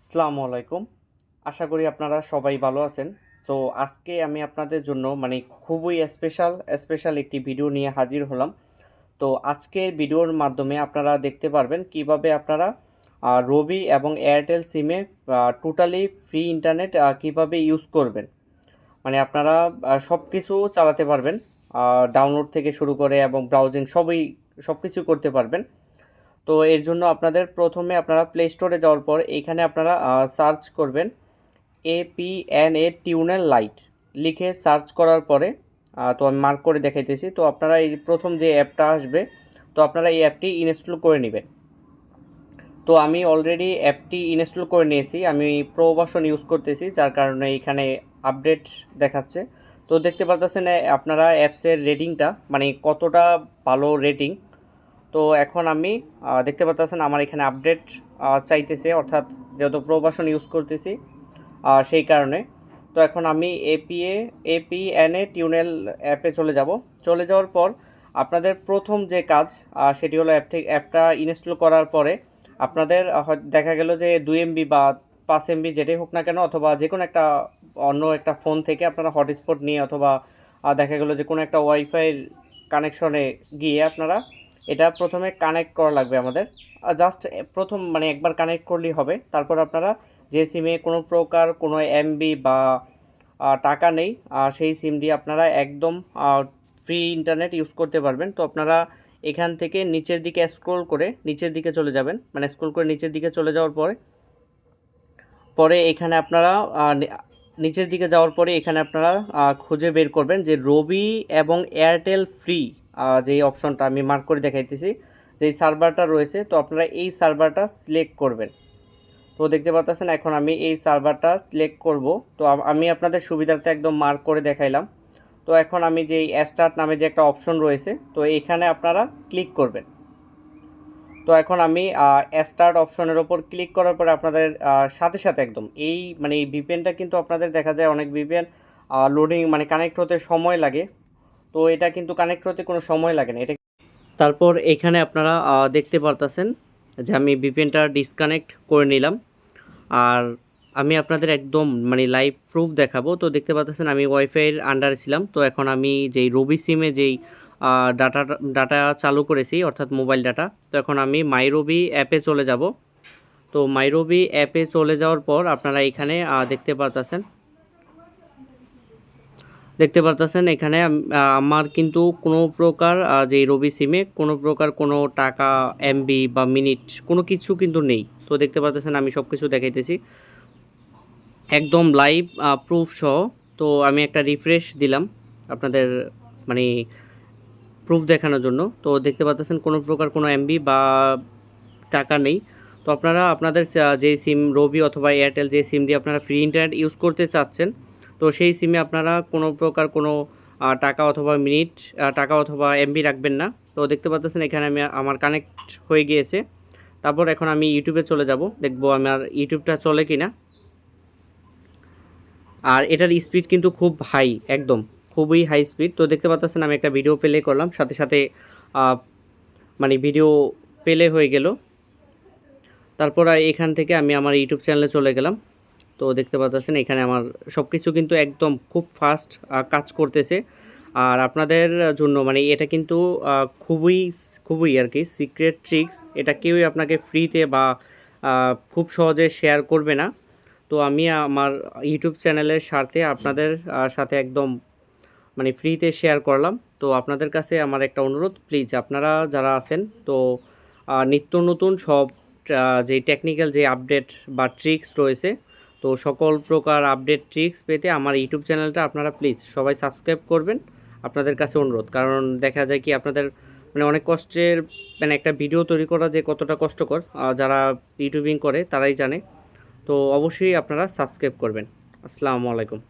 আসসালামু আলাইকুম। আশা করি আপনারা সবাই ভালো আছেন। তো আজকে আমি আপনাদের জন্য মানে খুবই স্পেশাল স্পেশাল একটি ভিডিও নিয়ে হাজির হলাম। তো আজকের ভিডিওর মাধ্যমে আপনারা দেখতে পারবেন কীভাবে আপনারা রবি এবং এয়ারটেল সিমে টোটালি ফ্রি ইন্টারনেট কীভাবে ইউজ করবেন। মানে আপনারা সব কিছু চালাতে পারবেন ডাউনলোড থেকে শুরু করে এবং ব্রাউজিং সবই সব কিছু করতে পারবেন। তো এর জন্য আপনাদের প্রথমে আপনারা প্লে স্টোরে যাওয়ার পর এখানে আপনারা সার্চ করবেন A P N A tunnel light লিখে সার্চ করার পরে তো আমি মার্ক করে দেখাইতেছি। তো আপনারা এই প্রথম যে অ্যাপটা আসবে, তো আপনারা এই অ্যাপটি ইনস্টল করে নেবেন। তো আমি অলরেডি অ্যাপটি ইনস্টল করে নিয়েছি। আমি প্রো ইউজ করতেছি, যার কারণে এখানে আপডেট দেখাচ্ছে। তো দেখতে পারতেছেন আপনারা অ্যাপসের রেটিংটা মানে কতটা ভালো রেটিং তো এখন আমি দেখতে পাচ্ছেন আমার এখানে আপডেট চাইতেছে, অর্থাৎ যেহেতু প্রবাসন ইউজ করতেছি সেই কারণে। তো এখন আমি এপিএ এপিএনএ টিউনেল অ্যাপে চলে যাব। চলে যাওয়ার পর আপনাদের প্রথম যে কাজ সেটি হলো অ্যাপ থেকে অ্যাপটা ইনস্টল করার পরে আপনাদের দেখা গেল যে দুই এমবি বা পাঁচ এমবি যেটাই হোক না কেন, অথবা যে কোনো একটা অন্য একটা ফোন থেকে আপনারা হটস্পট নিয়ে অথবা দেখা গেলো যে কোনো একটা ওয়াইফাইয়ের কানেকশনে গিয়ে আপনারা এটা প্রথমে কানেক্ট করা লাগবে আমাদের। জাস্ট প্রথম মানে একবার কানেক্ট করলেই হবে। তারপর আপনারা যে সিমে কোনো প্রকার কোনো এমবি বা টাকা নেই সেই সিম দিয়ে আপনারা একদম ফ্রি ইন্টারনেট ইউজ করতে পারবেন। তো আপনারা এখান থেকে নিচের দিকে স্ক্রোল করে নিচের দিকে চলে যাবেন। মানে স্ক্রোল করে নিচের দিকে চলে যাওয়ার পরে পরে এখানে আপনারা নিচের দিকে যাওয়ার পরে এখানে আপনারা খুঁজে বের করবেন যে রবি এবং এয়ারটেল ফ্রি যে অপশনটা আমি মার্ক করে দেখাইতেছি, যে সার্ভারটা রয়েছে, তো আপনারা এই সার্ভারটা সিলেক্ট করবেন। তো দেখতে পাচ্ছেন এখন আমি এই সার্ভারটা সিলেক্ট করব। তো আমি আপনাদের সুবিধার্থে একদম মার্ক করে দেখাইলাম। তো এখন আমি যে স্টার্ট নামে যে একটা অপশন রয়েছে, তো এখানে আপনারা ক্লিক করবেন। তো এখন আমি স্টার্ট অপশনের ওপর ক্লিক করার পরে আপনাদের সাথে সাথে একদম এই মানে এই ভিপিএনটা কিন্তু আপনাদের দেখা যায় অনেক ভিপিএন লোডিং মানে কানেক্ট হতে সময় লাগে। তো এটা কিন্তু কানেক্ট হতে কোনো সময় লাগে না। এটা তারপর এখানে আপনারা দেখতে পারতেছেন যে আমি ভিপিএনটা ডিসকানেক্ট করে নিলাম। আর আমি আপনাদের একদম মানে লাইভ প্রুফ দেখাবো। তো দেখতে পাচ্ছেন আমি ওয়াইফাইয়ের আন্ডারে ছিলাম। তো এখন আমি যেই রবি সিমে যেই ডাটা ডাটা চালু করেছি, অর্থাৎ মোবাইল ডাটা তো এখন আমি মাইরবি অ্যাপে চলে যাব। তো মাইরবি অ্যাপে চলে যাওয়ার পর আপনারা এখানে দেখতে পারতেছেন দেখতে পারতেছেন, এখানে আমার কিন্তু কোনো প্রকার যে রবি সিমে, কোনো প্রকার কোনো টাকা, এমবি বা মিনিট, কোনো কিছু কিন্তু নেই। তো দেখতে পারতেছেন, আমি সব কিছু দেখাইতেছি। একদম লাইভ প্রুফ সহ। তো আমি একটা রিফ্রেশ দিলাম আপনাদের মানে প্রুফ দেখানোর জন্য। তো দেখতে পাচ্ছেন কোনো প্রকার কোনো এমবি বা টাকা নেই। তো আপনারা, আপনাদের যে সিম রবি অথবা এয়ারটেল যে সিম দিয়ে আপনারা ফ্রি ইন্টারনেট ইউজ করতে চাচ্ছেন তো সেই সিমে আপনারা কোনো প্রকার কোনো টাকা অথবা মিনিট টাকা অথবা এমবি রাখবেন না। তো দেখতে পাচ্ছেন এখানে আমি আমার কানেক্ট হয়ে গিয়েছে। তারপর এখন আমি ইউটিউবে চলে যাব। দেখব আমার ইউটিউবটা চলে কি না আর এটার স্পিড কিন্তু খুব হাই একদম। খুবই হাই স্পিড তো দেখতে পাচ্ছেন আমি একটা ভিডিও প্লে করলাম। সাথে সাথে মানে ভিডিও প্লে হয়ে গেল। তারপর এখান থেকে আমি আমার ইউটিউব চ্যানেলে চলে গেলাম। তো দেখতে পাচ্ছেন এখানে আমার সব কিছু কিন্তু একদম খুব ফাস্ট কাজ করতেছে। আর আপনাদের জন্য মানে এটা কিন্তু খুবই খুবই আর কি সিক্রেট ট্রিক্স এটা কেউই আপনাকে ফ্রিতে বা খুব সহজে শেয়ার করবে না। তো আমি আমার ইউটিউব চ্যানেলের সাথে আপনাদের সাথে একদম মানে ফ্রিতে শেয়ার করলাম। তো আপনাদের কাছে আমার একটা অনুরোধ প্লিজ আপনারা যারা আছেন, তো নিত্য নতুন সব যে টেকনিক্যাল যে আপডেট বা ট্রিক্স রয়েছে তো সকল প্রকার আপডেট ট্রিক্স পেতে আমার ইউটিউব চ্যানেলটা আপনারা প্লিজ সবাই সাবস্ক্রাইব করবেন। আপনাদের কাছে অনুরোধ, কারণ দেখা যায় কি আপনাদের মানে অনেক কষ্টের মানে একটা ভিডিও তৈরি করা যে কতটা কষ্টকর যারা ইউটিউবিং করে তারাই জানে। তো অবশ্যই আপনারা সাবস্ক্রাইব করবেন। আসসালামু আলাইকুম।